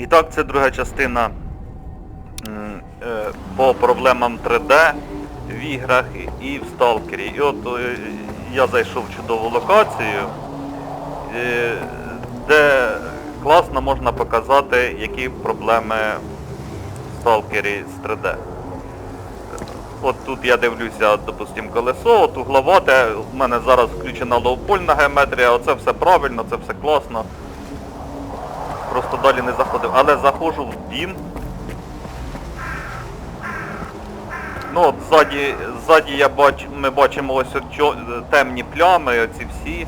І так, це друга частина е, по проблемам 3D в іграх і- в Сталкері. І от е, я зайшов в чудову локацію, е, де класно можна показати, які проблеми в Сталкері з 3D. От тут я дивлюся, допустим, колесо, от угловате, у мене зараз включена лоупольна геометрія, оце все правильно, це все класно. Просто далі не заходив. Але заходжу в BIM. Ну от ззаді, ззаді я бач, ми бачимо ось от чо- темні плями, оці всі.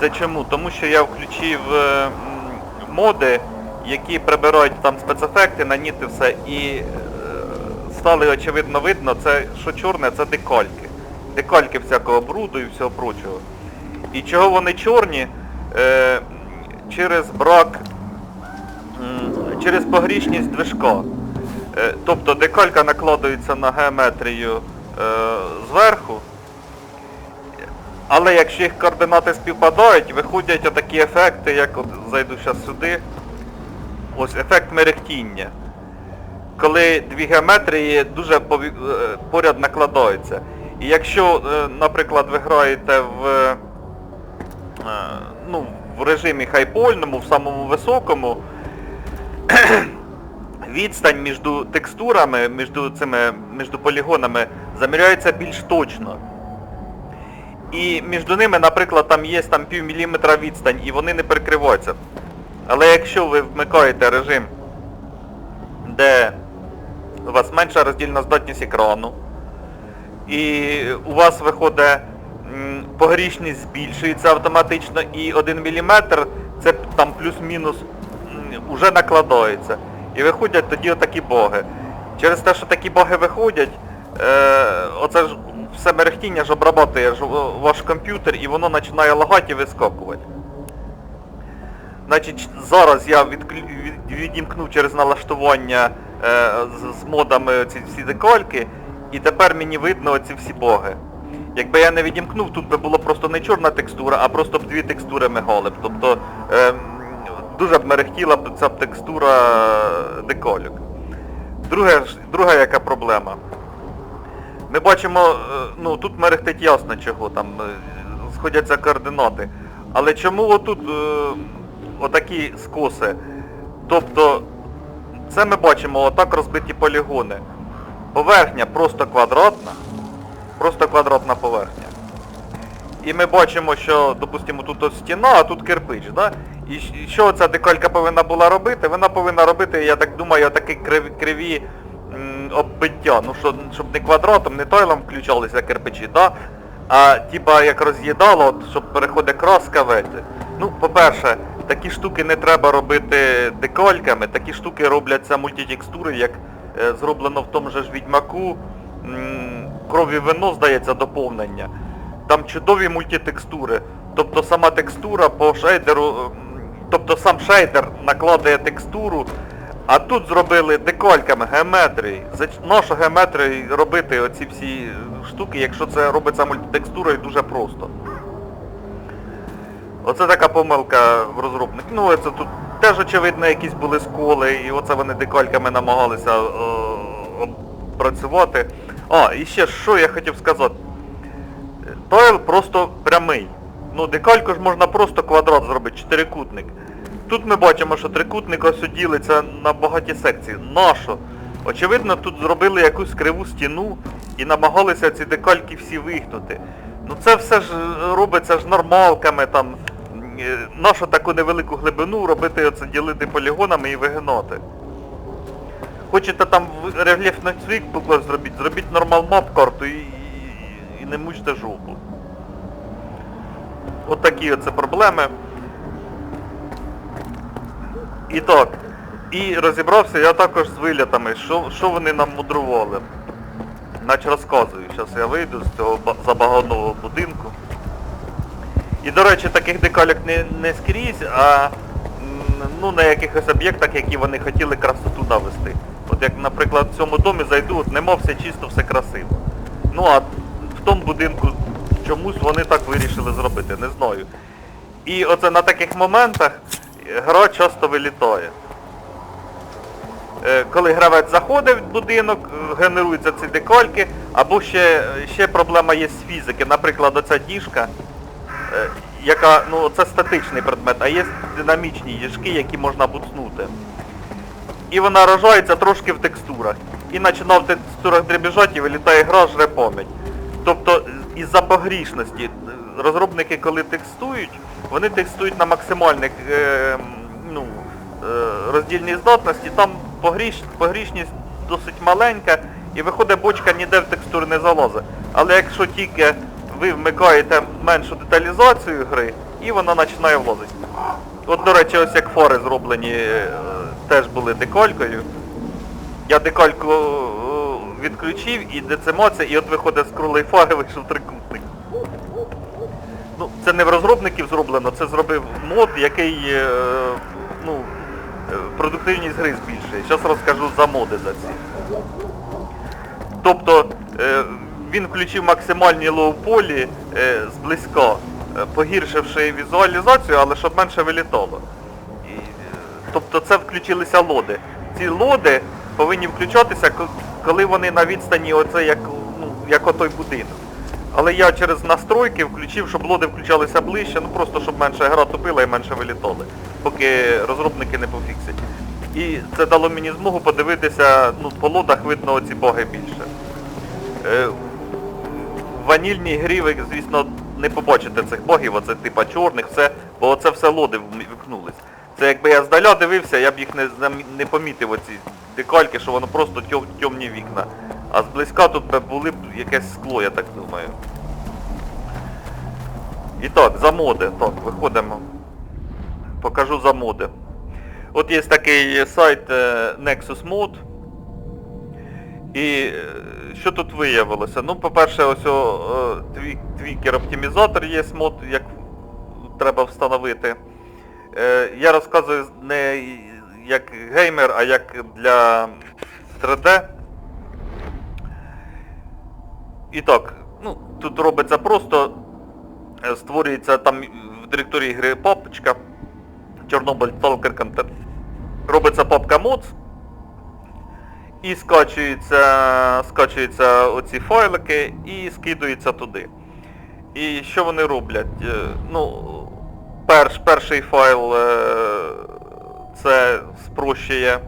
Це чому? Тому що я включив е, моди, які прибирають там спецефекти, наніти все і е, стали очевидно видно, це що чорне, це декальки. Декальки всякого бруду і всього прочого. І чого вони чорні? Е, через брак, через погрішність движка. Е, тобто декалька накладується на геометрію е, зверху, але якщо їх координати співпадають, виходять отакі ефекти, як от зайду зараз сюди. Ось ефект мерехтіння. Коли дві геометрії дуже е, поряд накладаються. І якщо, наприклад, ви граєте в, ну, в режимі хайпольному, в самому високому, відстань між текстурами, між цими між полігонами заміряється більш точно. І між ними, наприклад, там є там пів відстань і вони не перекриваються. Але якщо ви вмикаєте режим, де у вас менша роздільна здатність екрану, і у вас виходить погрішність збільшується автоматично, і 1 мм це там плюс-мінус м, уже накладається. І виходять тоді отакі боги. Через те, що такі боги виходять, е, оце ж все мерехтіння ж обрабатує ваш комп'ютер і воно починає лагати і вискакувати. Значить, зараз я відімкнув через налаштування е, з, з модами ці всі декольки, і тепер мені видно оці всі боги. Якби я не відімкнув, тут би було просто не чорна текстура, а просто б дві текстури мигали б. Тобто ем, дуже б мерехтіла б ця б текстура декольок. Друге, ж- друга яка проблема. Ми бачимо, е, ну тут мерехтить ясно чого, там е, сходяться координати. Але чому отут е, отакі скоси? Тобто, це ми бачимо отак розбиті полігони. Поверхня просто квадратна, просто квадратна поверхня. І ми бачимо, що, допустимо, тут ось стіна, а тут кирпич, да? І що ця деколька повинна була робити? Вона повинна робити, я так думаю, такі криві, криві оббиття. Ну, що, щоб не квадратом, не тойлом включалися кирпичі, да? а типа як роз'їдало, от, щоб переходить краска в еті. Ну, по-перше, такі штуки не треба робити декольками, такі штуки робляться мультитекстури, як е, зроблено в тому же ж відьмаку. Крові вино, здається, доповнення. Там чудові мультитекстури. Тобто сама текстура по шейдеру, тобто сам шейдер накладає текстуру, а тут зробили декольками геометрії. Нашу геометрію робити оці всі е, штуки, якщо це робиться мультитекстурою дуже просто. Оце така помилка в розробник. Ну, це тут теж очевидно якісь були сколи, і оце вони декольками намагалися е, опрацювати. А, і ще що я хотів сказати. Тойл просто прямий. Ну, декальку ж можна просто квадрат зробити, чотирикутник. Тут ми бачимо, що трикутник ось ділиться на багаті секції. Нащо? Очевидно, тут зробили якусь криву стіну і намагалися ці декальки всі вигнути. Ну це все ж робиться ж нормалками там. Е, Нащо таку невелику глибину робити оце ділити полігонами і вигинати? Хочете там рельєфний цвік поклад зробіть, зробіть нормал мап карту і, і, і не мучте жопу. От такі оце проблеми. І так. І розібрався я також з вилітами, що, що вони нам мудрували. Наче розказую, зараз я вийду з цього ба- будинку. І, до речі, таких декалік не, не скрізь, а ну, на якихось об'єктах, які вони хотіли красоту навести. От як, наприклад, в цьому домі зайду, от нема все чисто, все красиво. Ну а в тому будинку чомусь вони так вирішили зробити, не знаю. І оце на таких моментах гра часто вилітає. е, коли гравець заходить в будинок, е, генеруються ці декольки, або ще, ще проблема є з фізики. Наприклад, оця діжка, е, яка, ну це статичний предмет, а є динамічні діжки, які можна буцнути. І вона рожається трошки в текстурах. І починав в текстурах дребіжати і вилітає гра, жре пам'ять. Тобто із-за погрішності розробники, коли текстують, вони текстують на максимальних е, ну, е, роздільній здатності, там погріш, погрішність досить маленька, і виходить бочка ніде в текстури не залазить. Але якщо тільки ви вмикаєте меншу деталізацію гри, і вона починає влазити. От, до речі, ось як фори зроблені, е, теж були деколькою. Я декольку е, відключив і децимація, і от виходить з крулей фари, вийшов трикутник. Ну, це не в розробників зроблено, це зробив мод, який е, ну, е, продуктивність гри збільшує. Зараз розкажу за моди за ці. Тобто е, він включив максимальні лоу-полі зблизька, погіршивши візуалізацію, але щоб менше вилітало. Тобто це включилися лоди. Ці лоди повинні включатися, коли вони на відстані, оце як, ну, як отой будинок. Але я через настройки включив, щоб лоди включалися ближче, ну просто щоб менше гра тупила і менше вилітали, поки розробники не пофіксять. І це дало мені змогу подивитися, ну, по лодах видно оці боги більше. Е, в ванільній грі ви, звісно, не побачите цих богів, оце типа чорних, все, бо оце все лоди вмикнулись. Це якби я здаля дивився, я б їх не, не помітив оці декальки, що воно просто тьом, тьомні вікна. А зблизька тут би були б якесь скло, я так думаю. І так, за моди. Так, виходимо. Покажу за моди. От є такий сайт е, Nexus Mod. І е, що тут виявилося? Ну, по-перше, ось о, е, тві- твікер оптимізатор є мод, як треба встановити. Е, Я розказую не як геймер, а як для 3D. І так, ну, тут робиться просто, е, створюється там в директорії гри папочка Чорнобиль Stalker Content. Робиться папка mods і скачуються, скачуються оці файлики і скидуються туди. І що вони роблять? Е, Ну, перш, перший файл е, це спрощує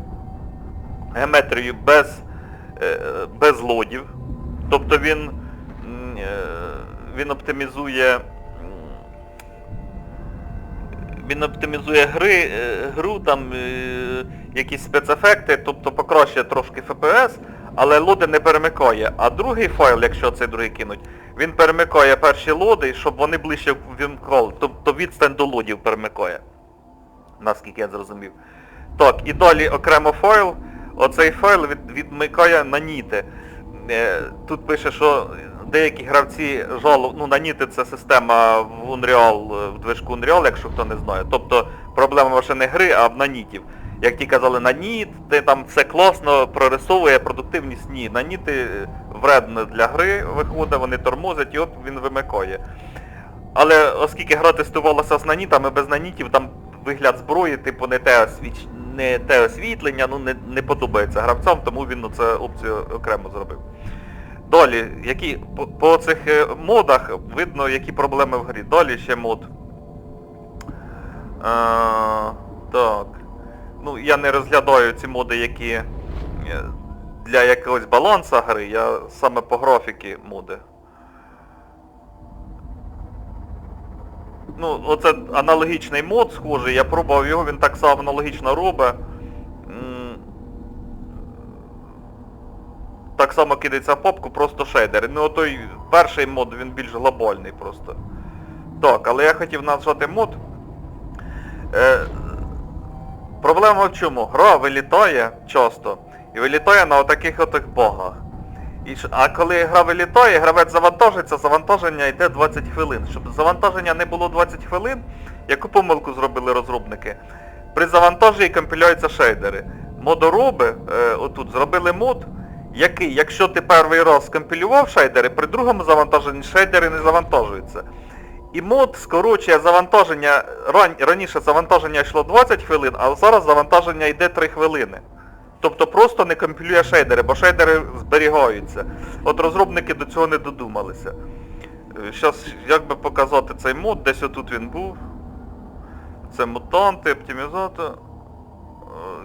геометрію без, е, без лодів. Тобто він, е, він оптимізує він оптимізує гри, е, гру, там якісь спецефекти, тобто покращує трошки FPS, але лоди не перемикає. А другий файл, якщо цей другий кинуть, він перемикає перші лоди, щоб вони ближче вімкали, тобто відстань до лодів перемикає. Наскільки я зрозумів. Так, і далі окремо файл. Оцей файл від, відмикає наніти. Е, Тут пише, що деякі гравці жалу, ну наніти це система в Unreal, е, в движку Unreal, якщо хто не знає. Тобто проблема вже не гри, а в нанітів. Як ті казали, наніт, ти там все класно прорисовує, продуктивність ні. Наніти е, вредно для гри виходить, вони тормозять і от він вимикає. Але оскільки гра тестувалася з нанітами, без нанітів там вигляд зброї, типу не те, освіч... не те освітлення, ну не, не подобається гравцям, тому він це опцію окремо зробив. Далі, які по, по цих е, модах видно, які проблеми в грі. Далі ще мод. А, так. Ну, я не розглядаю ці моди, які е, для якогось балансу гри, я саме по графіки моди. Ну, оце аналогічний мод схожий, я пробував його, він так само аналогічно робить. Так само кидається в папку, просто шейдери. Ну той перший мод, він більш глобальний просто. Так, але я хотів назвати мод. Проблема в чому? Гра вилітає часто. І вилітає на отаких отих багах. І, а коли гра вилітає, гравець завантажиться, завантаження йде 20 хвилин. Щоб завантаження не було 20 хвилин, яку помилку зробили розробники? При завантаженні компіляються шейдери. Модороби, е, отут, зробили мод, який, якщо ти перший раз скомпілював шейдери, при другому завантаженні шейдери не завантажуються. І мод скорочує завантаження, ран, раніше завантаження йшло 20 хвилин, а зараз завантаження йде 3 хвилини. Тобто просто не компілює шейдери, бо шейдери зберігаються. От розробники до цього не додумалися. Зараз, як би показати цей мод, десь отут він був. Це мутанти, оптимізатор, е,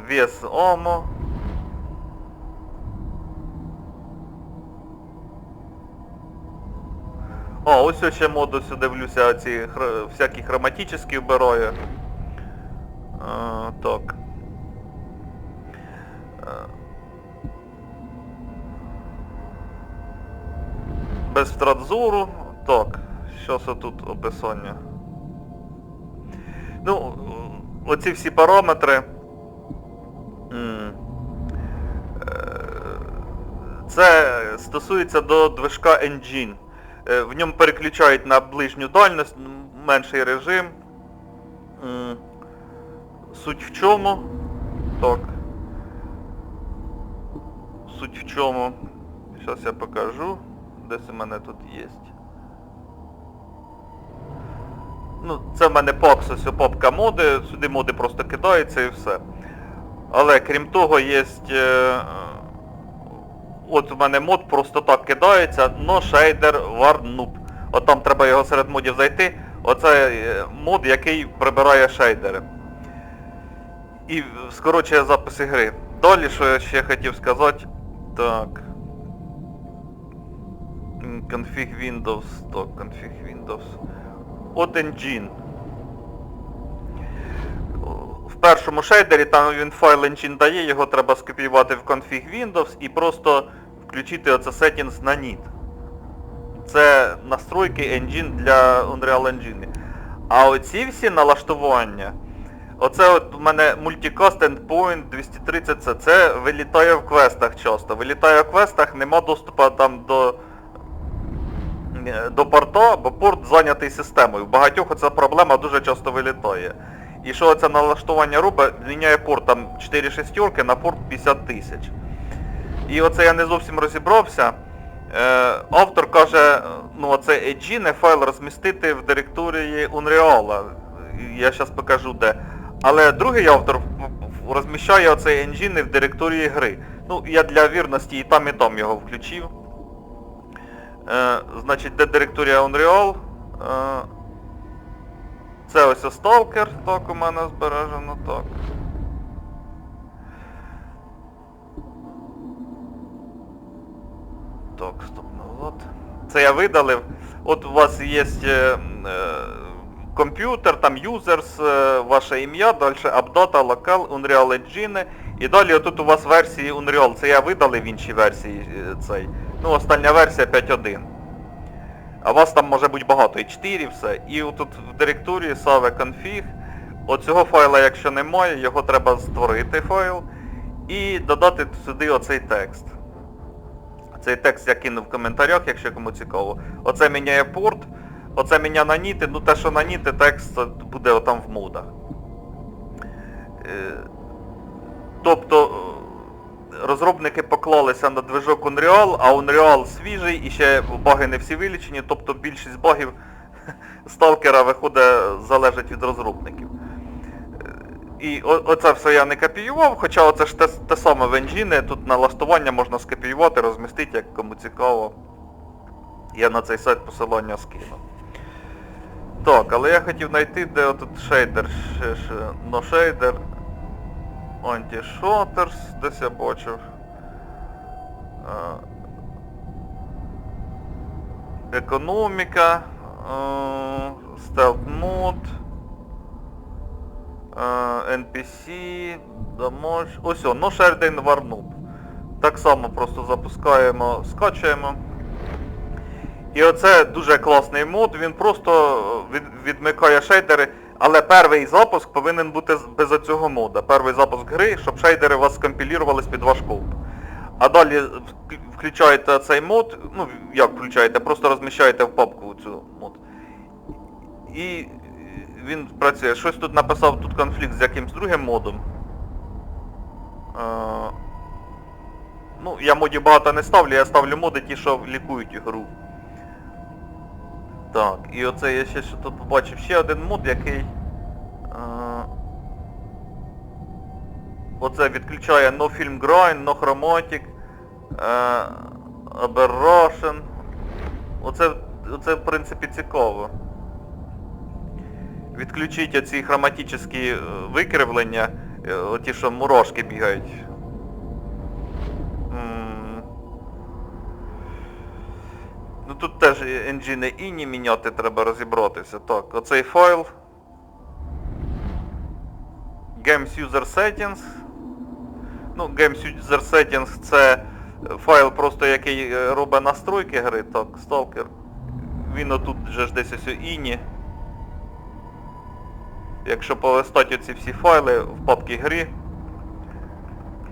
вес ОМО. О, ось ще моду сюди дивлюся, ці хр... всякі хроматичні вбираю. А, так. Е. Без втрат. Так, що це тут описання? Ну, оці всі параметри. е, Це стосується до движка Engine. Е, В ньому переключають на ближню дальність, менший режим. Суть в чому? Так. Суть в чому? Зараз я покажу. Десь у мене тут є. Ну, це в мене POX, ось попка моди, сюди моди просто кидаються і все. Але крім того, є... От у мене мод просто так кидається, но шейдер warnoob. От там треба його серед модів зайти. Оце е, мод, який прибирає шейдери. І скорочує записи гри. Далі, що я ще хотів сказати. Так. Config Windows. Так, config Windows. От Engine. В першому шейдері там він файл engine дає, його треба скопіювати в config Windows і просто включити оце settings на NIT. Це настройки engine для Unreal Engine. А оці всі налаштування, оце от у мене Multicast Endpoint 230 це, це вилітає в квестах часто. Вилітає в квестах, нема доступу там до е, до порта, бо порт зайнятий системою. В багатьох ця проблема дуже часто вилітає. І що це налаштування робить, міняє порт там 4 шестерки на порт 50 тисяч. І оце я не зовсім розібрався. Е, автор каже, ну оце Engine файл розмістити в директорії Unreal. Я зараз покажу де. Але другий автор розміщає оцей Engine в директорії гри. Ну, я для вірності і там, і там його включив. Е, значить, де директорія Unreal? Е, це ось Stalker, так у мене збережено, так. Так, стоп, назад. Це я видалив. От у вас є е, е, комп'ютер, там users, е, ваше ім'я, далі updata, local, Unreal Engine. І далі отут у вас версії Unreal. Це я видалив в іншій версії е, цей. Ну, остання версія 5.1. А вас там може бути багато, і 4 все. І тут в директорії save config. Оцього файла, якщо немає, його треба створити файл і додати сюди оцей текст. Цей текст я кинув в коментарях, якщо кому цікаво. Оце міняє порт, оце міня на ніти, ну те, що на ніти, текст буде отам в модах. Е, Тобто розробники поклалися на движок Unreal, а Unreal свіжий і ще баги не всі вилічені, тобто більшість багів сталкера виходить, залежить від розробників. Е, І оце все я не копіював, хоча оце ж те, те саме в Engine, тут налаштування можна скопіювати, розмістити, як кому цікаво. Я на цей сайт посилання скину. Так, але я хотів знайти, де отут шейдер, ще, ще, anti-shotters, десь я бачив. Е, Економіка, стелт мод, NPC, дамож. Ось о, no shared Warnoob. Так само просто запускаємо, скачуємо. І оце дуже класний мод, він просто від, відмикає шейдери, але перший запуск повинен бути без оцього мода. Перший запуск гри, щоб шейдери у вас скомпілірувались під ваш комп. А далі включаєте цей мод, ну як включаєте, просто розміщаєте в папку цю мод. І він працює. Щось тут написав тут конфлікт з якимсь другим модом. Е, Ну, я модів багато не ставлю, я ставлю моди ті, що лікують гру. Так, і оце я ще що тут побачив ще один мод, який... Е, Оце відключає No Film Grind, No Chromatic, е, Aberration. Оце, оце в принципі цікаво. Відключіть оці хроматичні е, викривлення, е, оті, що мурашки бігають. Тут теж енджини іні міняти треба розібратися. Так, оцей файл. Games User Settings. Ну, Games User Settings це файл просто який е, робить настройки гри, так, Stalker. Він отут же ж десь ось у іні. Якщо полистати оці всі файли в папці грі,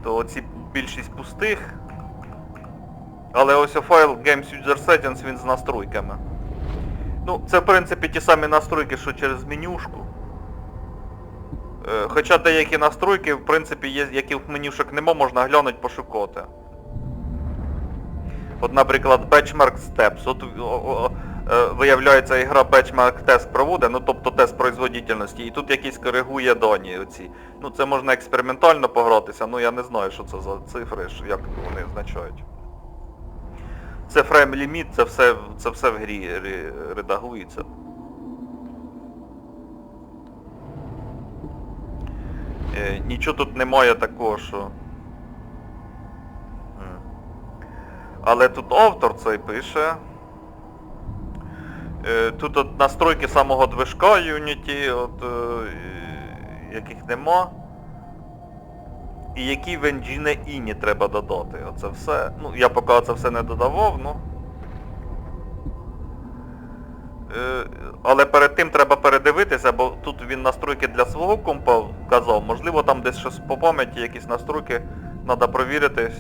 то оці більшість пустих. Але ось файл Games User Settings він з настройками. Ну, це в принципі ті самі настройки, що через менюшку. Е, Хоча деякі настройки, в принципі, є, які в менюшок нема, можна глянути, пошукати. От, наприклад, Benchmark Steps. От е, виявляється, ігра Benchmark тест проводить, ну тобто тест производительності, і тут якийсь коригує дані оці. Ну це можна експериментально погратися, ну я не знаю, що це за цифри, як вони означають. Це фрейм ліміт, це все, це все в грі редагується. Е, Нічого тут немає такого, що... Але тут автор цей пише. Е, Тут от настройки самого движка Unity, от, е, яких нема. І які в Engine Іні треба додати. Оце все. Ну, я поки це все не додавав, ну. Е, Але перед тим треба передивитися, бо тут він настройки для свого компа вказав. Можливо там десь щось по пам'яті, якісь настройки треба провірити.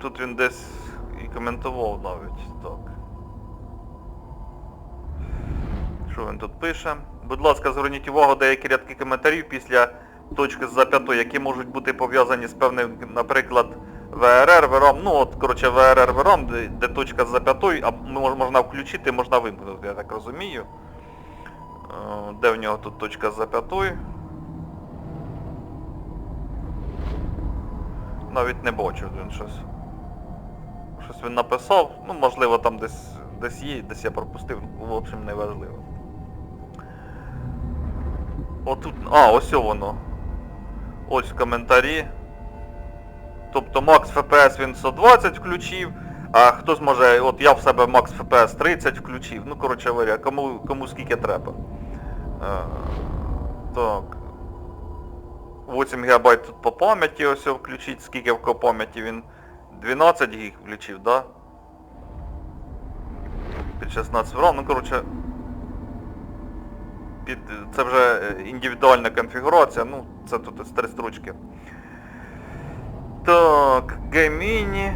Тут він десь і коментував навіть, так. Що він тут пише? Будь ласка, зверніть увагу деякі рядки коментарів після точки з зап'ятої, які можуть бути пов'язані з певним, наприклад, ВРР, ВРОМ, ну от, коротше, ВРР, ВРОМ, де, де точка з зап'ятої, а можна включити, можна вимкнути, я так розумію. Е, Де в нього тут точка з зап'ятої? Навіть не бачу він щось. Щось він написав, ну можливо там десь десь є, десь я пропустив, в общем не важливо. Отут. А, ось воно. Ось коментарі. Тобто Max FPS він 120 включив, а хтось може, от я в себе Max FPS 30 включив. Ну, коротше говоря, кому, кому скільки треба. Е, так. 8 ГБ тут по пам'яті ось включить, скільки в пам'яті він 12 гіг включив, да? Під 16 RAM, ну коротше. Під, це вже е, індивідуальна конфігурація, ну це тут ось три стручки. Так, гейміні.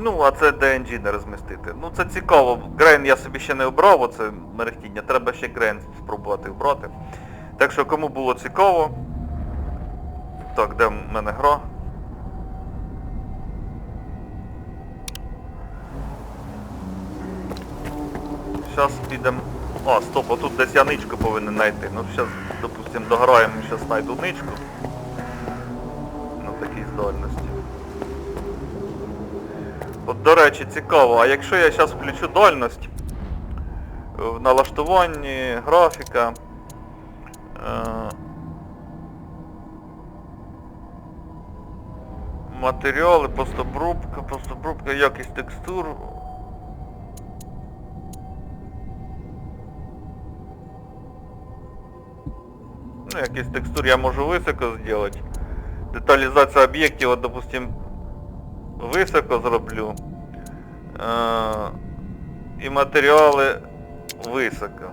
Ну, а це DNG не розмістити. Ну це цікаво. Грейн я собі ще не обрав, оце мерехтіння. Треба ще Грейн спробувати вбрати. Так що кому було цікаво. Так, де в мене гра? Зараз підемо... А, стоп, отут десь я ничку повинен знайти. Ну зараз, допустимо, дограємо, зараз знайду ничку. На такій здольності. От, до речі, цікаво, а якщо я зараз включу дальність в налаштуванні, графіка, е, матеріали, постобрубка, постобрубка, якість текстур. Ну, якісь текстур я можу високо зробити. Деталізація об'єктів, от, допустим, високо зроблю. Е, і матеріали високо.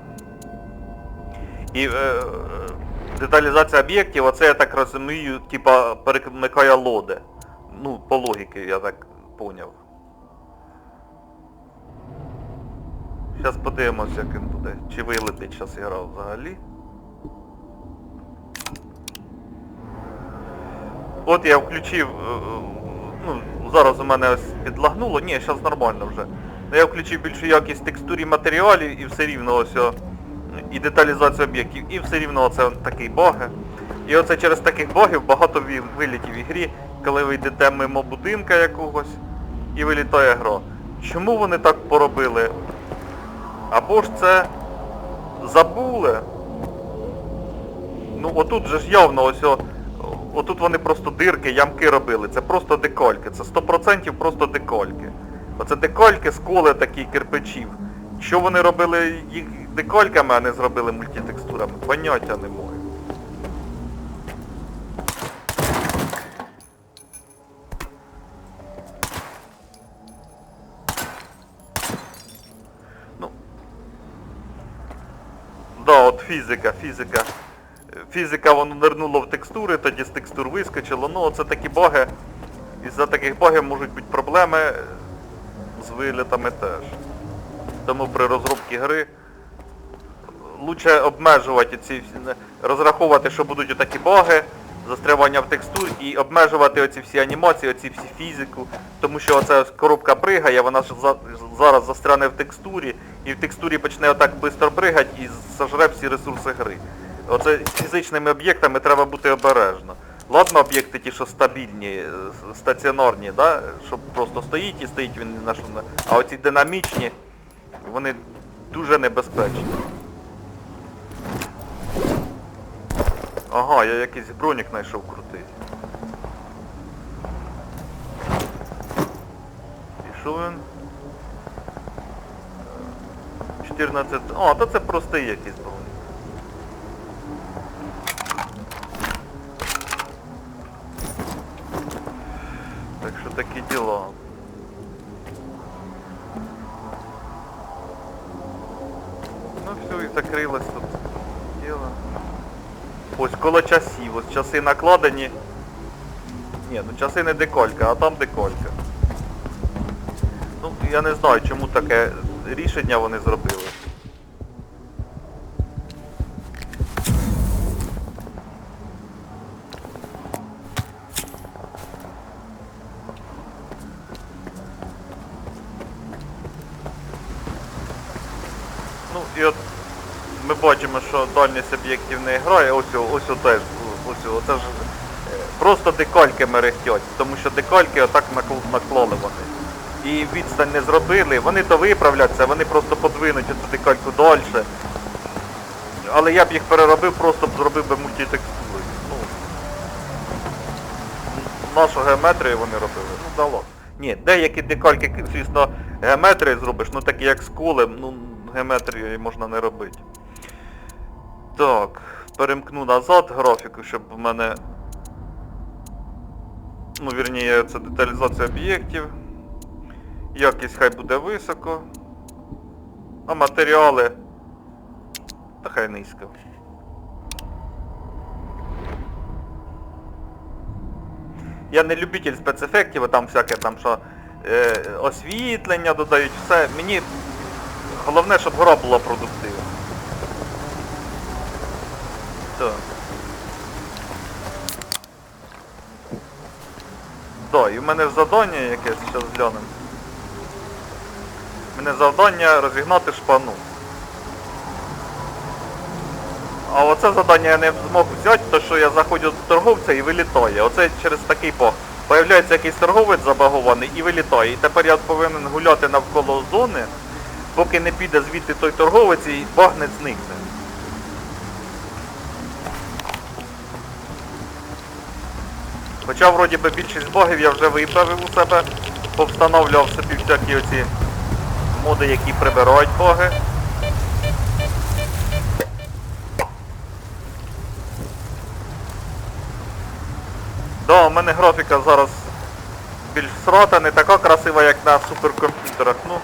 І е, деталізація об'єктів, оце я так розумію, типа перемикає лоди. Ну, по логіки, я так поняв. Зараз подивимось, як він буде. Чи вилетить зараз ігра взагалі. От я включив, е, ну, зараз у мене ось підлагнуло, ні, зараз нормально вже. Я включив більшу якість текстурі матеріалів і все рівно ось о, і деталізацію об'єктів, і все рівно оце такий боги. І оце через таких богів багато вилітів в ігрі, коли ви йдете мимо будинка якогось і вилітає гро. Чому вони так поробили? Або ж це забули. Ну отут же ж явно ось о, отут вони просто дирки, ямки робили. Це просто декольки. Це 100% просто декольки. Оце декольки, сколи такі кирпичів. Що вони робили їх декольками, а не зробили мультитекстурами? Поняття не можу. Ну. Да, от фізика, фізика. Фізика воно нирнуло в текстури, тоді з текстур вискочило. Ну, оце такі боги. Із-за таких богів можуть бути проблеми з вилітами теж. Тому при розробці гри лучше обмежувати ці розраховувати, що будуть отакі боги, застрявання в текстур і обмежувати оці всі анімації, оці всі фізику, тому що оця коробка пригає, вона ж за- зараз застряне в текстурі, і в текстурі почне отак швидко пригати і сожре всі ресурси гри. Оце з фізичними об'єктами треба бути обережно. Ладно, об'єкти ті, що стабільні, е, стаціонарні, да? щоб просто стоїть і стоїть він на що. А оці динамічні, вони дуже небезпечні. Ага, я якийсь бронік знайшов крутий. Що він? 14... О, то це простий якийсь бронік. Часи накладені. Ні, ну часи не деколька, а там деколька. Ну, я не знаю, чому таке рішення вони зробили. Ну і от ми бачимо, що дальність об'єктів не грає, ось ось теж, ось о, це ж е, просто декольки мерехтять, тому що декольки отак накл- наклали вони. І відстань не зробили, вони то виправляться, вони просто подвинуть цю декольку далі. Але я б їх переробив, просто б зробив би мультитекстури. Ну, нашу геометрію вони робили. Ну дало. Ні, деякі декольки, звісно, геометрії зробиш, ну такі як скули, ну геометрію можна не робити. Так, перемкну назад графіку, щоб в мене... Ну, вірніше, це деталізація об'єктів. Якість хай буде високо. А матеріали... Та хай низько. Я не любитель спецефектів, а там всяке там, що е, освітлення додають, все. Мені головне, щоб гра була продуктивна. Так. Да, і в мене завдання якесь, зараз глянемо. У мене завдання розігнати шпану. А оце завдання я не змог взяти, то що я заходжу до торговця і вилітає. Оце через такий пох. Появляється якийсь торговець забагований і вилітає. І тепер я повинен гуляти навколо зони, поки не піде звідти той торговець і баг не зникне. Хоча вроді би більшість багів я вже виправив у себе, повстановлював собі всякі оці моди, які прибирають баги. Да, у мене графіка зараз більш срота, не така красива, як на суперкомп'ютерах. Ну.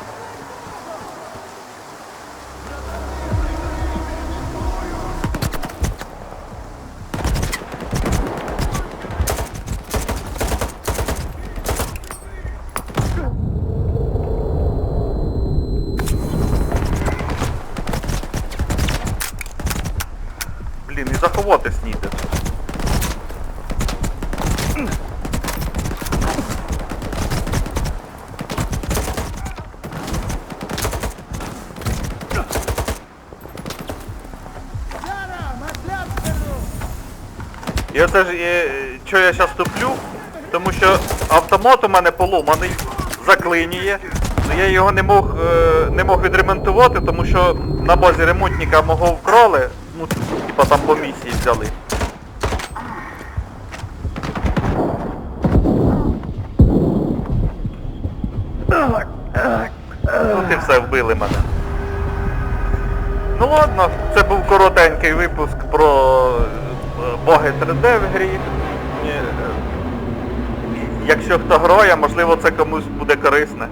І оце ж, е, що я зараз туплю, тому що автомат у мене поломаний, заклинює. Ну, Я його не мог, е, не мог відремонтувати, тому що на базі ремонтника мого вкрали, ну, типа там по місії взяли. Ну ти все вбили мене. Ну ладно, це був коротенький випуск про боги 3D в грі. Е, Якщо хто грає, можливо це комусь буде корисне.